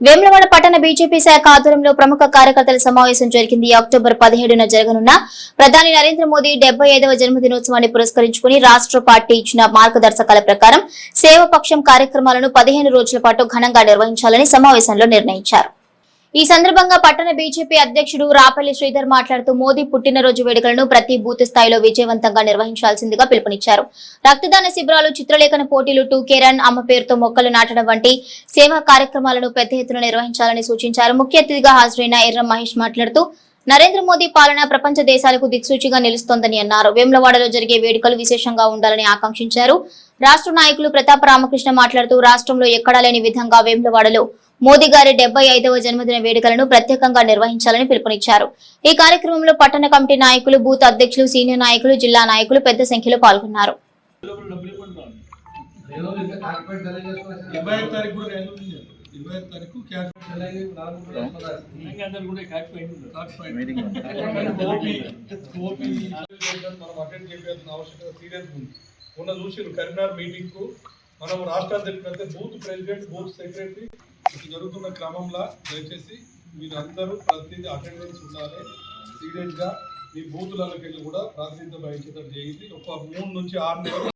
వేములవాడ పట్టణ బీజేపీ శాఖ ఆధ్వర్యంలో ప్రముఖ కార్యకర్తల సమావేశం జరిగింది. అక్టోబర్ పదిహేడున జరగనున్న ప్రధాని నరేంద్ర మోదీ డెబ్బై ఐదవ జన్మదినోత్సవాన్ని పురస్కరించుకుని రాష్ట్ర పార్టీ ఇచ్చిన మార్గదర్శకాల ప్రకారం సేవపక్షం కార్యక్రమాలను పదిహేను రోజుల పాటు ఘనంగా నిర్వహించాలని సమావేశంలో నిర్ణయించారు. ఈ సందర్భంగా పట్టణ బీజేపీ అధ్యక్షుడు రాపల్లి శ్రీధర్ మాట్లాడుతూ మోదీ పుట్టినరోజు వేడుకలను ప్రతి బూత్ స్థాయిలో విజయవంతంగా నిర్వహించాల్సిందిగా పిలుపునిచ్చారు. రక్తదాన శిబిరాలు చిత్రలేఖన పోటీలు టూకే రన్ అమ్మ పేరుతో మొక్కలు నాటడం వంటి సేవా కార్యక్రమాలను పెద్ద ఎత్తున నిర్వహించాలని సూచించారు. ముఖ్య అతిథిగా హాజరైన ఎర్ర మహేష్ మాట్లాడుతూ నరేంద్ర మోదీ పాలన ప్రపంచ దేశాలకు దిక్సూచిగా నిలుస్తోందని అన్నారు. వేములవాడలో జరిగే వేడుకలు విశేషంగా ఉండాలని ఆకాంక్షించారు. రాష్ట్ర నాయకులు ప్రతాప రామకృష్ణ మాట్లాడుతూ రాష్ట్రంలో ఎక్కడా లేని విధంగా వేములవాడలో మోదీ గారి డెబ్బై ఐదవ జన్మదిన వేడుకలను ప్రత్యేకంగా నిర్వహించాలని పిలుపునిచ్చారు. ఈ కార్యక్రమంలో పట్టణ కమిటీ నాయకులు బూత్ అధ్యక్షులు సీనియర్ నాయకులు జిల్లా నాయకులు పెద్ద సంఖ్యలో పాల్గొన్నారు. తారీఖు ఇరవై తారీఖు క్యాష్ అందరు కూడా క్యాష్ గోపి మనం అటెండ్ చేయాల్సిన ఆవశ్యకత సీరియస్ ఉంది. మొన్న చూసిరు కరీంనగర్ మీటింగ్కు మనం రాష్ట్ర అధ్యక్షుడు బూత్ ప్రెసిడెంట్ బూత్ సెక్రటరీ. జరుగుతున్న క్రమంలో దయచేసి మీరందరూ ప్రతిదీ అటెండెన్స్ ఉండాలి. సీరియస్గా మీ బూతులకి వెళ్ళి కూడా ప్రాతినిధ్యం వహించడం జరిగింది ఒక మూడు నుంచి ఆరు నెలలు